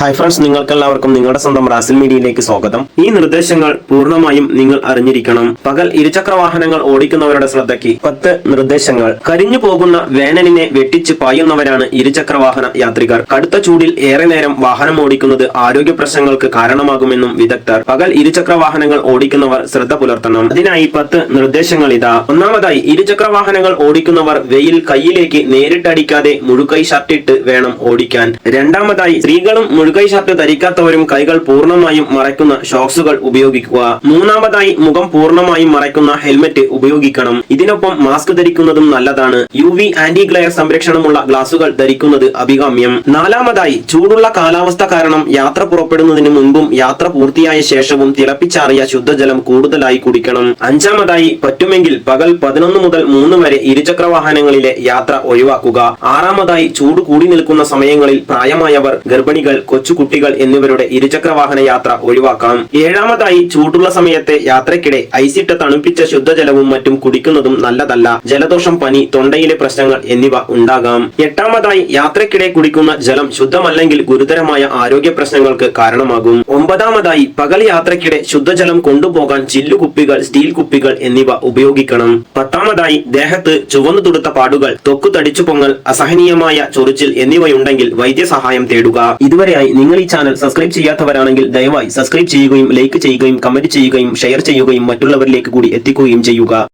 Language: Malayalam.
ഹായ് ഫ്രണ്ട്സ് നിങ്ങൾക്കെല്ലാവർക്കും നിങ്ങളുടെ സ്വന്തം റാസിൽ മീഡിയയിലേക്ക് സ്വാഗതം. ഈ നിർദ്ദേശങ്ങൾ പൂർണമായും നിങ്ങൾ അറിഞ്ഞിരിക്കണം. പകൽ ഇരുചക്ര വാഹനങ്ങൾ ഓടിക്കുന്നവരുടെ ശ്രദ്ധയ്ക്ക് പത്ത് നിർദ്ദേശങ്ങൾ. കരിഞ്ഞു പോകുന്ന വേനലിനെ വെട്ടിച്ച് പായുന്നവരാണ് ഇരുചക്ര വാഹന യാത്രികർ. കടുത്ത ചൂടിൽ ഏറെ നേരം വാഹനം ഓടിക്കുന്നത് ആരോഗ്യ പ്രശ്നങ്ങൾക്ക് കാരണമാകുമെന്നും വിദഗ്ധർ. പകൽ ഇരുചക്ര വാഹനങ്ങൾ ഓടിക്കുന്നവർ ശ്രദ്ധ പുലർത്തണം. അതിനായി പത്ത് നിർദ്ദേശങ്ങൾ ഇതാ. ഒന്നാമതായി ഇരുചക്ര വാഹനങ്ങൾ ഓടിക്കുന്നവർ വെയിൽ കൈയിലേക്ക് നേരിട്ടടിക്കാതെ മുഴുകൈ ഷർട്ടിട്ട് വേണം ഓടിക്കാൻ. രണ്ടാമതായി സ്ത്രീകളും മുഴുകൈ ഷർട്ട് ധരിക്കാത്തവരും കൈകൾ പൂർണമായും മറയ്ക്കുന്ന ഷോക്സുകൾ ഉപയോഗിക്കുക. മൂന്നാമതായി മുഖം പൂർണമായും മറയ്ക്കുന്ന ഹെൽമറ്റ് ഉപയോഗിക്കണം. ഇതിനൊപ്പം മാസ്ക് ധരിക്കുന്നതും നല്ലതാണ്. യു വി ആന്റി ഗ്ലെയർ സംരക്ഷണമുള്ള ഗ്ലാസുകൾ ധരിക്കുന്നത് അഭികാമ്യം. നാലാമതായി ചൂടുള്ള കാലാവസ്ഥ കാരണം യാത്ര പുറപ്പെടുന്നതിന് മുൻപും യാത്ര പൂർത്തിയായ ശേഷവും തിളപ്പിച്ചാറിയ ശുദ്ധജലം കൂടുതലായി കുടിക്കണം. അഞ്ചാമതായി പറ്റുമെങ്കിൽ പകൽ പതിനൊന്ന് മുതൽ മൂന്ന് വരെ ഇരുചക്ര വാഹനങ്ങളിലെ യാത്ര ഒഴിവാക്കുക. ആറാമതായി ചൂട് കൂടി നിൽക്കുന്ന സമയങ്ങളിൽ പ്രായമായവർ ഗർഭിണികൾ കൊച്ചുകുട്ടികൾ എന്നിവരുടെ ഇരുചക്ര വാഹന യാത്ര ഒഴിവാക്കാം. ഏഴാമതായി ചൂടുള്ള സമയത്തെ യാത്രയ്ക്കിടെ ഐസിട്ട് തണുപ്പിച്ച ശുദ്ധജലവും മറ്റും കുടിക്കുന്നതും നല്ലതല്ല. ജലദോഷം പനി തൊണ്ടയിലെ പ്രശ്നങ്ങൾ എന്നിവ ഉണ്ടാകാം. എട്ടാമതായി യാത്രയ്ക്കിടെ കുടിക്കുന്ന ജലം ശുദ്ധമല്ലെങ്കിൽ ഗുരുതരമായ ആരോഗ്യ പ്രശ്നങ്ങൾക്ക് കാരണമാകും. ഒമ്പതാമതായി പകൽ യാത്രയ്ക്കിടെ ശുദ്ധജലം കൊണ്ടുപോകാൻ ചില്ലുകുപ്പികൾ സ്റ്റീൽ കുപ്പികൾ എന്നിവ ഉപയോഗിക്കണം. പത്താമതായി ദേഹത്ത് ചുവന്നു തുടുത്ത പാടുകൾ തൊക്കു തടിച്ചു പൊങ്ങൽ അസഹനീയമായ ചൊറിച്ചിൽ എന്നിവയുണ്ടെങ്കിൽ വൈദ്യസഹായം തേടുക. ഇതുവരെയായി നിങ്ങൾ ഈ ചാനൽ സബ്സ്ക്രൈബ് ചെയ്യാത്തവരാണെങ്കിൽ ദയവായി സബ്സ്ക്രൈബ് ചെയ്യുകയും ലൈക്ക് ചെയ്യുകയും കമന്റ് ചെയ്യുകയും ഷെയർ ചെയ്യുകയും മറ്റുള്ളവരിലേക്ക് കൂടി എത്തിക്കുകയും ചെയ്യുക.